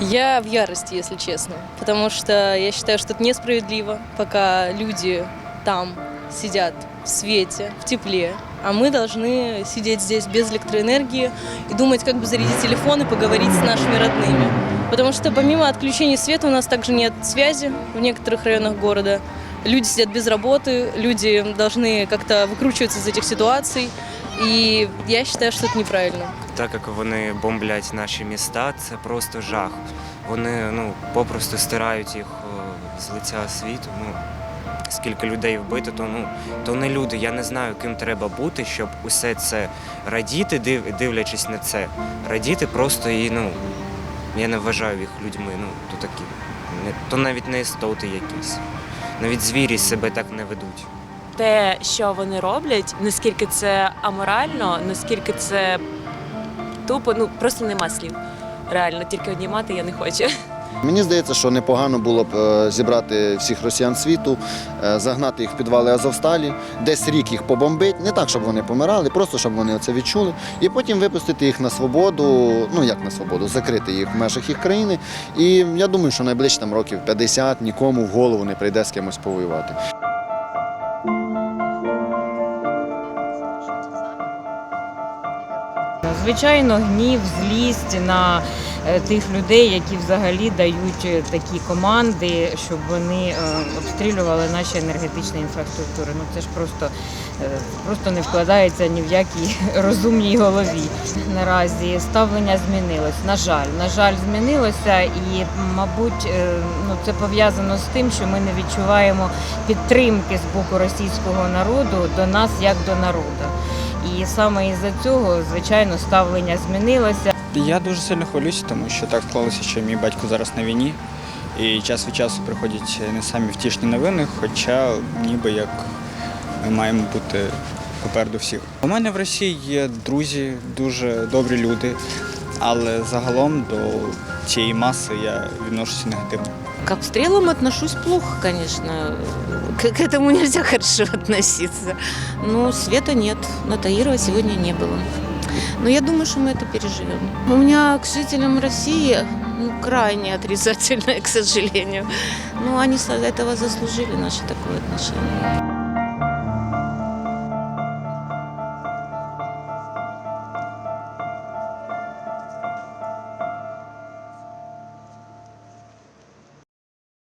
Я в ярости, если честно, потому что я считаю, что это несправедливо, пока люди там сидят в свете, в тепле, а мы должны сидеть здесь без электроэнергии и думать, как бы зарядить телефон и поговорить с нашими родными. Потому что помимо отключения света у нас также нет связи в некоторых районах города. Люди сидят без работы, люди должны как-то выкручиваться из этих ситуаций. И я считаю, что это неправильно. Так як вони бомблять наші міста, це просто жах. Вони ну, попросту стирають їх з лиця світу. Ну, скільки людей вбито, то, ну, то не люди. Я не знаю, ким треба бути, щоб усе це радіти, див- дивлячись на це. Радіти просто і ну, я не вважаю їх людьми. Ну, то такі. Не, то навіть не істоти якісь. Навіть звірі себе так не ведуть. те, що вони роблять, наскільки це аморально, наскільки це тупо, ну просто нема слів. Реально, тільки однімати я не хочу. Мені здається, що непогано було б е, зібрати всіх росіян світу, е, загнати їх в підвали Азовсталі, десь рік їх побомбити, не так, щоб вони помирали, просто щоб вони це відчули, і потім випустити їх на свободу, ну як на свободу, закрити їх в межах їх країни. І я думаю, що найближчі там років 50 нікому в голову не прийде з кимось повоювати. Звичайно, гнів, злість на е, тих людей, які взагалі дають е, такі команди, щоб вони е, обстрілювали наші енергетичні інфраструктури. Ну це ж просто, просто не вкладається ні в якій розумній голові. Наразі ставлення змінилось. На жаль, на жаль, змінилося, і, мабуть, ну це пов'язано з тим, що ми не відчуваємо підтримки з боку російського народу до нас як до народу. І саме із-за цього, звичайно, ставлення змінилося. Я дуже сильно хвилююся, тому що так склалося, що мій батько зараз на війні, і час від часу приходять не самі втішні новини, хоча ніби як ми маємо бути попереду всіх. У мене в Росії є друзі, дуже добрі люди, але загалом до цієї маси я відношуся негативно. К обстрелам отношусь плохо, конечно. К, к этому нельзя хорошо относиться. Но света нет. На Таирова сегодня не было. Но я думаю, что мы это переживем. У меня к жителям России ну, крайне отрицательное, к сожалению. Но они с этого заслужили наше такое отношение.